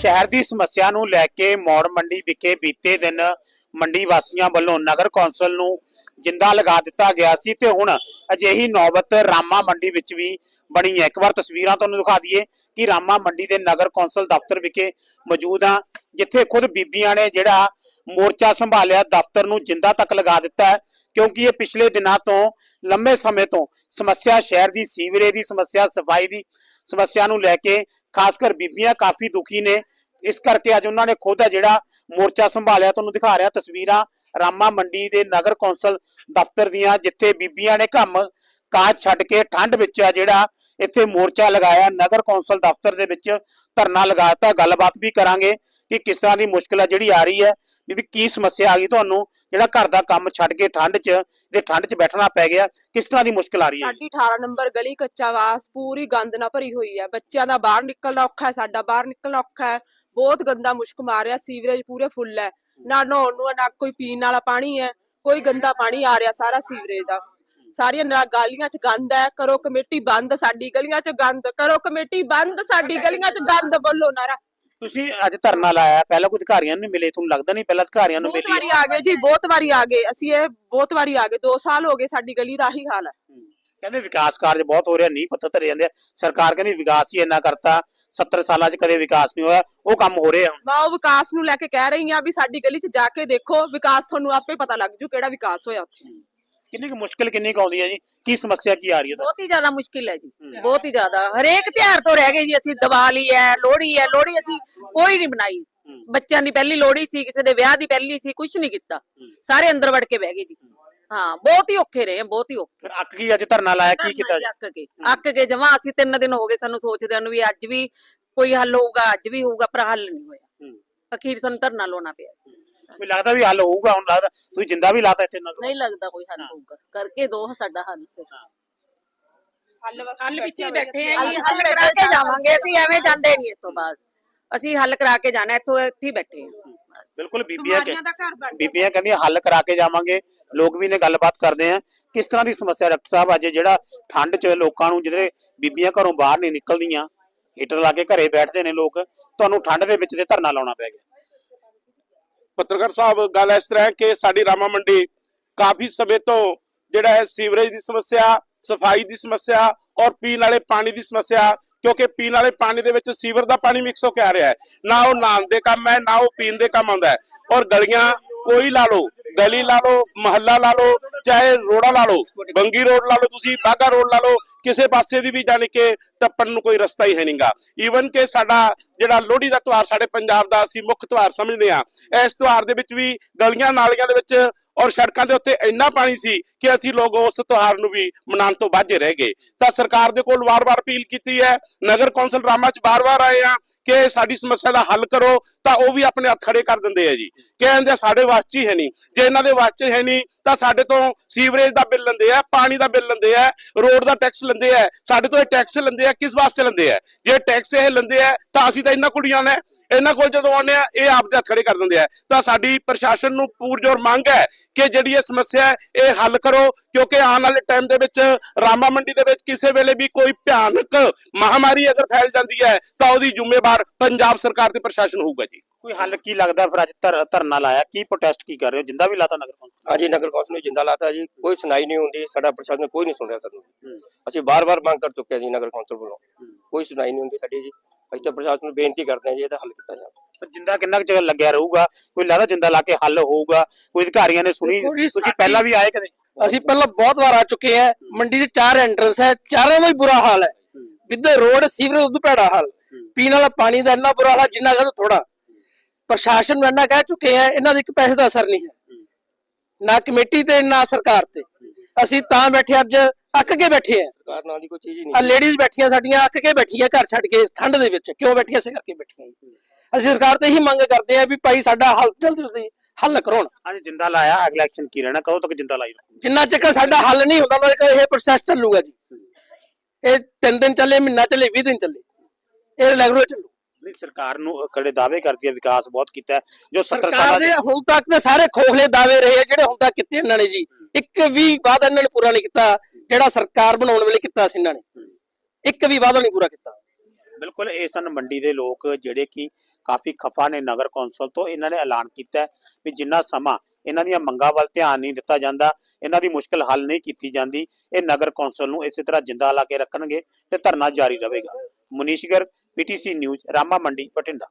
ਸ਼ਹਿਰ ਦੀ ਸਮੱਸਿਆ ਨੂੰ ਲੈ ਕੇ ਮੌੜ ਮੰਡੀ ਵਿਖੇ ਬੀਤੇ ਦਿਨ ਮੰਡੀ ਵਾਸੀਆਂ ਵੱਲੋਂ ਨਗਰ ਕੌਂਸਲ ਨੂੰ ਜਿੰਦਾ ਲਗਾ ਦਿੱਤਾ ਗਿਆ ਸੀ ਤੇ ਹੁਣ ਅਜਿਹੀ ਨੌਬਤ ਰਾਮਾ ਮੰਡੀ ਵਿੱਚ ਵੀ ਬਣੀ ਹੈ। ਇੱਕ ਵਾਰ ਤਸਵੀਰਾਂ ਤੁਹਾਨੂੰ ਦਿਖਾ ਦਈਏ ਕਿ ਰਾਮਾ ਮੰਡੀ ਦੇ ਨਗਰ ਕੌਂਸਲ ਦਫ਼ਤਰ ਵਿਖੇ ਮੌਜੂਦ ਆ ਜਿੱਥੇ ਖੁਦ ਬੀਬੀਆਂ ਨੇ ਜਿਹੜਾ ਮੋਰਚਾ ਸੰਭਾਲਿਆ, ਦਫ਼ਤਰ ਨੂੰ ਜਿੰਦਾ ਤੱਕ ਲਗਾ ਦਿੱਤਾ ਹੈ, ਕਿਉਂਕਿ ਇਹ ਪਿਛਲੇ ਦਿਨਾਂ ਤੋਂ ਲੰਬੇ ਸਮੇਂ ਤੋਂ ਸਮੱਸਿਆ ਸ਼ਹਿਰ ਦੀ ਸੀਵਰੇਜ ਦੀ ਸਮੱਸਿਆ, ਸਫ਼ਾਈ ਦੀ ਸਮੱਸਿਆ ਨੂੰ ਲੈ ਕੇ ਖਾਸ ਕਰ ਬੀਬੀਆਂ ਕਾਫੀ ਦੁਖੀ ਨੇ। ਇਸ ਕਰਕੇ ਅੱਜ ਉਹਨਾਂ ਨੇ ਖੁਦ ਜਿਹੜਾ ਮੋਰਚਾ ਸੰਭਾਲਿਆ, ਤੁਹਾਨੂੰ ਦਿਖਾ ਰਿਹਾ ਤਸਵੀਰਾਂ ਰਾਮਾ ਮੰਡੀ ਦੇ ਨਗਰ ਕੌਂਸਲ ਦਫ਼ਤਰ ਦੀਆਂ, ਜਿੱਥੇ ਬੀਬੀਆਂ ਨੇ ਕੰਮ ਕਾਜ ਛੱਡ ਕੇ ਠੰਡ ਵਿੱਚ ਆ ਜਿਹੜਾ ਇੱਥੇ ਮੋਰਚਾ ਲਗਾਇਆ। ਨਗਰ ਕੌਂਸਲ ਦਫ਼ਤਰ ਦੇ ਵਿੱਚ ਧਰਨਾ ਲਗਾਤਾ। ਗੱਲਬਾਤ ਵੀ ਕਰਾਂਗੇ ਕਿ ਕਿਸ ਤਰ੍ਹਾਂ ਦੀ ਮੁਸ਼ਕਲ ਹੈ ਜਿਹੜੀ ਆ ਰਹੀ ਹੈ। ਵੀ ਵੀ ਕੀ ਸਮੱਸਿਆ ਆ ਗਈ ਤੁਹਾਨੂੰ? ਜਿਹੜਾ ਘਰ ਦਾ ਕੰਮ ਛੱਡ ਕੇ ਠੰਡ 'ਚ ਤੇ ਠੰਡ 'ਚ ਬੈਠਣਾ ਪੈ ਗਿਆ, ਕਿਸ ਤਰ੍ਹਾਂ ਦੀ ਮੁਸ਼ਕਲ ਆ ਰਹੀ ਹੈ? ਸਾਡੀ 18 ਨੰਬਰ ਗਲੀ ਕੱਚਾ ਵਾਸ, ਪੂਰੀ ਗੰਦ ਨਾਲ ਭਰੀ ਹੋਈ ਹੈ। ਬੱਚਿਆਂ ਦਾ ਬਾਹਰ ਨਿਕਲਣਾ ਔਖਾ ਹੈ, ਸਾਡਾ ਬਾਹਰ ਨਿਕਲਣਾ ਔਖਾ ਹੈ। ਬਹੁਤ ਗੰਦਾ ਮੁਸ਼ਕ ਮਾਰ ਰਿਹਾ ਸੀਵਰੇਜ ਪੂਰੇ ਫੁੱਲ ਹੈ। ਨਾ ਨਹਾਉਣ ਨੂੰ ਨਾ ਕੋਈ ਪੀਣ ਵਾਲਾ ਪਾਣੀ ਹੈ, ਕੋਈ ਗੰਦਾ ਪਾਣੀ ਆ ਰਿਹਾ ਸਾਰਾ ਸੀਵਰੇਜ ਦਾ। ਸਾਰੀਆਂ ਨਾ ਗਾਲੀਆਂ 'ਚ ਗੰਦ ਹੈ, ਕਰੋ ਕਮੇਟੀ ਬੰਦ ਸਾਡੀ ਗਲੀਆਂ 'ਚ ਗੰਦ, ਕਰੋ ਕਮੇਟੀ ਬੰਦ ਸਾਡੀ ਗਲੀਆਂ 'ਚ ਗੰਦ, ਬੋਲੋ ਨਾਰਾ। ਤੁਸੀਂ ਅੱਜ ਧਰਨਾ ਲਾਇਆ ਪਹਿਲਾਂ ਕੋਈ ਅਧਿਕਾਰੀਆਂ ਨੂੰ ਨਹੀਂ ਮਿਲੇ ਤੁਹਾਨੂੰ ਲੱਗਦਾ ਨਹੀਂ ਪਹਿਲਾਂ ਅਧਿਕਾਰੀਆਂ ਨੂੰ ਬਹੁਤ ਮਿਲੀ? ਵਾਰੀ ਆ ਗਏ ਜੀ ਬਹੁਤ ਵਾਰੀ ਆ ਗਏ। ਅਸੀਂ ਇਹ ਬਹੁਤ ਵਾਰੀ ਆ ਗਏ 2 ਸਾਲ ਹੋ ਗਏ ਸਾਡੀ ਗਲੀ ਦਾ ਆਹੀ ਹਾਲ ਹੈ। ਕਹਿੰਦੇ ਵਿਕਾਸ ਕਾਰਜ ਬਹੁਤ ਹੋ ਰਿਹਾ ਨਹੀਂ ਪਤਾ ਧਰੇ ਜਾਂਦੇ ਆ। ਸਰਕਾਰ ਕਹਿੰਦੀ ਵਿਕਾਸ ਹੀ ਇੰਨਾ ਕਰਤਾ 70 ਸਾਲਾਂ 'ਚ ਕਦੇ ਵਿਕਾਸ ਨਹੀਂ ਹੋਇਆ ਉਹ ਕੰਮ ਹੋ ਰਹੇ ਆ ਹੁਣ। ਮੈਂ ਉਹ ਵਿਕਾਸ ਨੂੰ ਲੈ ਕੇ ਕਹਿ ਰਹੀ ਹਾਂ ਵੀ ਸਾਡੀ ਗਲੀ 'ਚ ਜਾ ਕੇ ਦੇਖੋ ਵਿਕਾਸ ਤੁਹਾਨੂੰ ਆਪੇ ਪਤਾ ਲੱਗ ਜੂ ਕਿਹੜਾ ਵਿਕਾਸ ਹੋਇਆ ਉੱਥੇ। ਕਿੰਨੀ ਕੁ ਮੁਸ਼ਕਲ ਕਿੰਨੀ ਕੁ ਆਉਂਦੀ ਹੈ ਜੀ ਕੀ ਸਮੱਸਿਆ ਕੀ ਆ ਰਹੀ ਹੈ? ਬਹੁਤ ਹੀ ਜ਼ਿਆਦਾ ਮੁਸ਼ਕਿਲ ਹੈ ਜੀ। ਬਹੁਤ ਹੀ ਜ਼ਿਆਦਾ ਹਰੇਕ ਤਿਉਹਾਰ ਤੋਂ ਰਹਿ ਗਏ ਜੀ ਅਸੀਂ ਦੀਵਾਲੀ ਹੈ ਲੋਹੜੀ ਹੈ ਲੋਹੜੀ ਅਸੀਂ ਕੋਈ ਨਹੀਂ ਬਣਾਈ। ਬੱਚਿਆਂ ਦੀ ਪਹਿਲੀ ਲੋਹੜੀ ਸੀ ਕਿਸੇ ਦੇ ਵਿਆਹ ਦੀ ਪਹਿਲੀ ਸੀ ਕੁਝ ਨਹੀਂ ਕੀਤਾ। ਸਾਰੇ ਅੰਦਰ ਵੜ ਕੇ ਬਹਿ ਗਏ ਜੀ ਹਾਂ ਬਹੁਤ ਹੀ ਔਖੇ ਰਹੇ ਬਹੁਤ ਹੀ ਔਖੇ ਫਿਰ ਅੱਕ ਕੀ ਅੱਜ ਧਰਨਾ ਲਾਇਆ ਕੀ ਕੀਤਾ ਜੀ? ਅੱਕ ਕੇ ਅੱਕ ਕੇ ਜਮਾ ਅਸੀਂ ਤਿੰਨ ਦਿਨ ਹੋ ਗਏ ਸਾਨੂੰ ਸੋਚਦਿਆਂ ਨੂੰ ਵੀ ਅੱਜ ਵੀ ਕੋਈ ਹੱਲ ਹੋਊਗਾ ਅੱਜ ਵੀ ਹੋਊਗਾ ਪਰ ਹੱਲ ਨਹੀਂ ਹੋਇਆ। ਅਖੀਰ ਸਾਨੂੰ ਧਰਨਾ ਲਾਉਣਾ ਪਿਆ ਮੈਨੂੰ ਲੱਗਦਾ ਵੀ ਹੱਲ ਹੋਊਗਾ ਹੁਣ ਲੱਗਦਾ ਤੁਸੀਂ ਜਿੰਦਾ ਵੀ ਲਾਤਾ ਇੱਥੇ ਨਗਰ ਨਹੀਂ ਲੱਗਦਾ ਕੋਈ ਹੱਲ ਹੋਊਗਾ। ਕਰਕੇ ਦੋ ਸਾਡਾ ਹੱਲ ਫਿਰ। ਹੱਲ ਵਿੱਚ ਹੀ ਬੈਠੇ ਆ ਜੀ ਹੱਲ ਕਰਾ ਕੇ ਜਾਵਾਂਗੇ ਅਸੀਂ ਐਵੇਂ ਜਾਂਦੇ ਨਹੀਂ ਇੱਥੋਂ ਬਸ। ਅਸੀਂ ਹੱਲ ਕਰਾ ਕੇ ਜਾਣਾ ਇੱਥੋਂ ਇੱਥੇ ਹੀ ਬੈਠੇ ਆ ਬਿਲਕੁਲ ਬੀਬੀਆਂ ਬੀਬੀਆਂ ਕਹਿੰਦੀਆਂ ਹੱਲ ਕਰਾ ਕੇ ਜਾਵਾਂਗੇ। ਲੋਕ ਵੀ ਨੇ ਗੱਲਬਾਤ ਕਰਦੇ ਆ ਕਿਸ ਤਰ੍ਹਾਂ ਦੀ ਸਮੱਸਿਆ ਡਾਕਟਰ ਸਾਹਿਬ ਅੱਜ ਜਿਹੜਾ ਠੰਡ 'ਚ ਲੋਕਾਂ ਨੂੰ ਜਿਹੜੇ ਬੀਬੀਆਂ ਘਰੋਂ ਬਾਹਰ ਨਹੀਂ ਨਿਕਲਦੀਆਂ ਹੀਟਰ ਲਾ ਕੇ ਘਰੇ ਬੈਠਦੇ ਨੇ ਲੋਕ ਤੁਹਾਨੂੰ ਠੰਡ ਦੇ ਵਿੱਚ ਤੇ ਧਰਨਾ ਲਾਉਣਾ ਪੈ ਗਿਆ। ਪੱਤਰਕਾਰ ਸਾਹਿਬ, ਗੱਲ ਇਸ ਤਰ੍ਹਾਂ ਹੈ ਕਿ ਸਾਡੀ ਰਾਮਾ ਮੰਡੀ ਕਾਫੀ ਸਮੇਂ ਤੋਂ ਜਿਹੜਾ ਹੈ ਸੀਵਰੇਜ ਦੀ ਸਮੱਸਿਆ, ਸਫ਼ਾਈ ਦੀ ਸਮੱਸਿਆ ਔਰ ਪੀਣ ਵਾਲੇ ਪਾਣੀ ਦੀ ਸਮੱਸਿਆ, ਕਿਉਂਕਿ ਪੀਣ ਵਾਲੇ ਪਾਣੀ ਦੇ ਵਿੱਚ ਸੀਵਰ ਦਾ ਪਾਣੀ ਮਿਕਸ ਹੋ ਕੇ ਆ ਰਿਹਾ ਹੈ। ਨਾ ਉਹ ਨਹਾਉਣ ਦੇ ਕੰਮ ਹੈ, ਨਾ ਉਹ ਪੀਣ ਦੇ ਕੰਮ ਆਉਂਦਾ ਹੈ। ਔਰ ਗਲੀਆਂ, ਕੋਈ ਲਾ ਲਓ ਗਲੀ ਲਾ ਲਓ, ਮਹੱਲਾ ਲਾ ਲਓ, ਚਾਹੇ ਰੋੜਾ ਲਾ ਲਓ, ਬੰਗੀ ਰੋਡ ਲਾ ਲਓ, ਤੁਸੀਂ ਬਾਗਾ ਰੋਡ ਲਾ ਲਓ, ਕਿਸੇ ਪਾਸੇ ਦੀ ਵੀ ਜਾਣੀ ਕਿ ਟੱਪਣ ਨੂੰ ਕੋਈ ਰਸਤਾ ਹੀ ਹੈ ਨਹੀਂਗਾ ਈਵਨ ਕਿ ਸਾਡਾ ਜਿਹੜਾ ਲੋਹੜੀ ਦਾ ਤਿਉਹਾਰ ਸਾਡੇ ਪੰਜਾਬ ਦਾ ਅਸੀਂ ਮੁੱਖ ਤਿਉਹਾਰ ਸਮਝਦੇ ਆ ਇਸ ਤਿਉਹਾਰ ਦੇ ਵਿੱਚ ਵੀ ਗਲੀਆਂ ਨਾਲੀਆਂ ਦੇ ਵਿੱਚ ਔਰ ਸੜਕਾਂ ਦੇ ਉੱਤੇ ਇੰਨਾ ਪਾਣੀ ਸੀ ਕਿ ਅਸੀਂ ਲੋਕ ਉਸ ਤਿਉਹਾਰ ਨੂੰ ਵੀ ਮਨਾਉਣ ਤੋਂ ਬਾਝੇ ਰਹਿ ਗਏ। ਤਾਂ ਸਰਕਾਰ ਦੇ ਕੋਲ ਵਾਰ-ਵਾਰ ਅਪੀਲ ਕੀਤੀ ਹੈ, ਨਗਰ ਕੌਂਸਲ ਰਾਮਾ ਚ ਵਾਰ-ਵਾਰ ਆਏ ਆ ਕਿ ਸਾਡੀ ਸਮੱਸਿਆ ਦਾ ਹੱਲ ਕਰੋ, ਤਾਂ ਉਹ ਵੀ ਆਪਣੇ ਹੱਥ ਖੜੇ ਕਰ ਦਿੰਦੇ ਆ ਜੀ। ਕਹਿੰਦੇ ਆ ਸਾਡੇ ਵਾਸ 'ਚ ਹੀ ਹੈ ਨਹੀਂ। ਜੇ ਇਹਨਾਂ ਦੇ ਵਾਸ 'ਚ ਹੈ ਨਹੀਂ, ਤਾਂ ਸਾਡੇ ਤੋਂ ਸੀਵਰੇਜ ਦਾ ਬਿੱਲ ਲੈਂਦੇ ਆ, ਪਾਣੀ ਦਾ ਬਿੱਲ ਲੈਂਦੇ ਆ, ਰੋਡ ਦਾ ਟੈਕਸ ਲੈਂਦੇ ਆ। ਸਾਡੇ ਤੋਂ ਇਹ ਟੈਕਸ ਲੈਂਦੇ ਆ, ਕਿਸ ਵਾਸਤੇ ਲੈਂਦੇ ਆ? ਜੇ ਟੈਕਸ ਇਹ ਲੈਂਦੇ ਆ, ਤਾਂ ਅਸੀਂ ਤਾਂ ਇਹਨਾਂ ਕੁੜੀਆਂ ਨੇ ਇਹਨਾਂ ਕੋਲ ਜਦੋਂ ਆਉਂਦੇ ਆ ਇਹ ਆਪ ਦੇ ਹੱਥ ਖੜੇ ਕਰ ਦਿੰਦੇ ਆ। ਤਾਂ ਸਾਡੀ ਪ੍ਰਸ਼ਾਸਨ ਨੂੰ ਪੂਰਜੋਰ ਮੰਗ ਹੈ ਕਿ ਜਿਹੜੀ ਇਹ ਸਮੱਸਿਆ ਹੈ ਇਹ ਹੱਲ ਕਰੋ ਕਿਉਂਕਿ ਆਉਣ ਵਾਲੇ ਟਾਈਮ ਦੇ ਵਿੱਚ ਰਾਮਾ ਮੰਡੀ ਦੇ ਵਿੱਚ ਕਿਸੇ ਵੇਲੇ ਵੀ ਕੋਈ ਭਿਆਨਕ ਮਹਾਮਾਰੀ ਅਗਰ ਫੈਲ ਜਾਂਦੀ ਹੈ ਤਾਂ ਉਹਦੀ ਜ਼ਿੰਮੇਵਾਰ ਪੰਜਾਬ ਸਰਕਾਰ ਤੇ ਪ੍ਰਸ਼ਾਸਨ ਹੋਊਗਾ ਜੀ। ਕੋਈ ਹੱਲ ਕੀ ਲੱਗਦਾ ਫਿਰ ਅੱਜ ਧਰ- ਧਰਨਾ ਲਾਇਆ? ਕੀ ਪ੍ਰੋਟੈਸਟ ਕੀ ਕਰ ਰਹੇ ਹੋ? ਜਿੰਦਾ ਵੀ ਲਾਤਾ ਨਗਰ ਕੌਂਸਲ? ਹਾਂਜੀ ਨਗਰ ਕੌਂਸਲ ਨੂੰ ਜਿੰਦਾ ਲਾਤਾ ਜੀ। ਕੋਈ ਸੁਣਾਈ ਨਹੀਂ ਹੁੰਦੀ ਸਾਡਾ ਪ੍ਰਸ਼ਾਸਨ ਕੋਈ ਨਹੀਂ ਸੁਣ ਰਿਹਾ ਸਾਨੂੰ। ਅਸੀਂ ਬਾਰ-ਬਾਰ ਮੰਗ ਕਰ ਚੁੱਕੇ ਜੀ ਨਗਰ ਕੌਂਸਲ ਵੱਲੋਂ। ਕੋਈ ਸੁਣਾਈ ਨਹੀਂ ਹੁੰਦੀ ਸਾਡੀ ਜੀ। ਅਸੀਂ ਤਾਂ ਪ੍ਰਸ਼ਾਸਨ ਨੂੰ ਬੇਨਤੀ ਕਰਦੇ ਹਾਂ ਜੀ ਇਹਦਾ ਹੱਲ ਕੀਤਾ ਜਾਵੇ। ਪਰ ਜਿੰਦਾ ਕਿੰਨਾ ਕੁ ਚਿਰ ਲੱਗਿਆ ਰਹੂਗਾ ਕੋਈ ਲੱਗਦਾ ਜਿੰਦਾ ਲਾ ਕੇ ਹੱਲ ਹੋਊਗਾ ਕੋਈ ਅਧਿਕਾਰੀਆਂ ਨੇ ਸੁਣੀ ਦੇਖੋ ਜੀ, ਤੁਸੀਂ ਸਾਡੀ- ਪਹਿਲਾਂ ਵੀ ਆਏ ਕਦੇ? ਅਸੀਂ ਪਹਿਲਾਂ ਬਹੁਤ ਵਾਰ ਆ ਚੁੱਕੇ ਆ ਮੰਡੀ ਦੇ ਚਾਰ ਐਂਟਰੈਂਸ ਹੈ ਚਾਰਾਂ ਦਾ ਹੀ ਬੁਰਾ ਹਾਲ ਹੈ। ਵਿਦ ਰੋਡ ਸੀਵਰੇਜ ਉਦੋਂ ਭੈੜਾ ਹਾਲ ਪੀਣ ਵਾਲਾ ਪਾਣੀ ਦਾ ਇੰਨਾ ਬੁਰਾ ਹਾਲ ਹੈ, ਜਿੰਨਾ ਕਹਦਾ ਥੋੜਾ ਪ੍ਰਸ਼ਾਸਨ ਨੂੰ ਇੰਨਾ ਕਹਿ ਚੁੱਕੇ ਆ ਇਹਨਾਂ ਦੇ ਇੱਕ ਪੈਸੇ ਦਾ ਅਸਰ ਨਹੀਂ ਹੈ। ਨਾ ਕਮੇਟੀ ਤੇ ਨਾ ਸਰਕਾਰ ਤੇ। ਅਸੀਂ ਤਾਂ ਬੈਠੇ ਅੱਜ ਅੱਕ ਕੇ ਬੈਠੇ ਆ। ਸਰਕਾਰ ਨਾਲ ਦੀ ਕੋਈ ਚੀਜ਼ ਹੀ ਆ ਨਹੀਂ ਲੇਡੀਜ਼ ਬੈਠੀਆਂ ਸਾਡੀਆਂ ਅੱਕ ਕੇ ਬੈਠੀਆਂ ਘਰ ਛੱਡ ਕੇ ਠੰਡ ਦੇ ਵਿੱਚ। ਕਿਉਂ ਬੈਠੀਆਂ ਇਸੇ ਕਰਕੇ ਬੈਠੀਆਂ ਜੀ। ਅਸੀਂ ਸਰਕਾਰ ਤੇ ਹੀ ਮੰਗ ਕਰਦੇ ਆ ਵੀ ਭਾਈ ਸਾਡਾ ਹੱਲ ਜਲਦੀ ਜਲਦੀ ਹੱਲ ਕਰੋ ਅੱਜ ਜਿੰਦਾ ਲਾਇਆ ਅਗਲਾ ਐਕਸ਼ਨ ਕੀ ਰਹਿਣਾ? ਕਦੋਂ ਤੱਕ ਜਿੰਦਾ ਲਾਈ ਰਹੂ? ਜਿੰਨਾ ਚੱਕਰ ਸਾਡਾ ਹੱਲ ਨਹੀਂ ਹੁੰਦਾ ਉਹਨਾਂ ਇਹ ਪ੍ਰੋਸੈਸ ਚੱਲੂਗਾ ਜੀ। ਇਹ 3 ਦਿਨ ਚੱਲੇ ਮਹੀਨਾ ਚੱਲੇ 20 ਦਿਨ ਚੱਲੇ। ਇਹ ਰੈਗੂਲਰ ਚੱਲੂ। ਨਹੀਂ ਸਰਕਾਰ ਨੂੰ ਕੜੇ ਦਾਅਵੇ ਕਰਦੀ ਹੈ ਵਿਕਾਸ ਬਹੁਤ ਕੀਤਾ ਹੈ। ਜੋ 70 ਸਰਕਾਰ ਸਾਲਾਂ ਦੇ ਦੇ ਹੁਣ ਤੱਕ ਦੇ ਸਾਰੇ ਖੋਖਲੇ ਦਾਅਵੇ ਰਹੇ ਆ ਜਿਹੜੇ ਹੁਣ ਤੱਕ ਕੀਤੇ ਇਹਨਾਂ ਨੇ ਜੀ। ਇੱਕ ਵੀ ਵਾਅਦਾ ਇਹਨਾਂ ਨੇ ਪੂਰਾ ਨਹੀਂ ਕੀਤਾ। ਜਿਹੜਾ ਸਰਕਾਰ ਬਣਾਉਣ ਵੇਲੇ ਕੀਤਾ ਸੀ ਇਹਨਾਂ ਨੇ? ਇੱਕ ਵੀ ਵਾਅਦਾ ਨਹੀਂ ਪੂਰਾ ਕੀਤਾ। ਬਿਲਕੁਲ, ਇਹ ਸਨ ਮੰਡੀ ਦੇ ਲੋਕ ਜਿਹੜੇ ਕਿ ਕਾਫੀ ਖਫਾ ਨੇ ਨਗਰ ਕੌਂਸਲ ਤੋਂ। ਇਹਨਾਂ ਨੇ ਐਲਾਨ ਕੀਤਾ ਵੀ ਜਿੰਨਾ ਸਮਾਂ ਇਹਨਾਂ ਦੀਆਂ ਮੰਗਾਂ ਵੱਲ ਧਿਆਨ ਨਹੀਂ ਦਿੱਤਾ ਜਾਂਦਾ, ਇਹਨਾਂ ਦੀ ਮੁਸ਼ਕਲ ਹੱਲ ਨਹੀਂ ਕੀਤੀ ਜਾਂਦੀ, ਇਹ ਨਗਰ ਕੌਂਸਲ ਨੂੰ ਇਸੇ ਤਰ੍ਹਾਂ ਜਿੰਦਾ ਲਾ ਕੇ ਰੱਖਣਗੇ ਤੇ ਧਰਨਾ ਜਾਰੀ ਰਹੇਗਾ। Munish Garg PTC news Rama Mandi, Bathinda.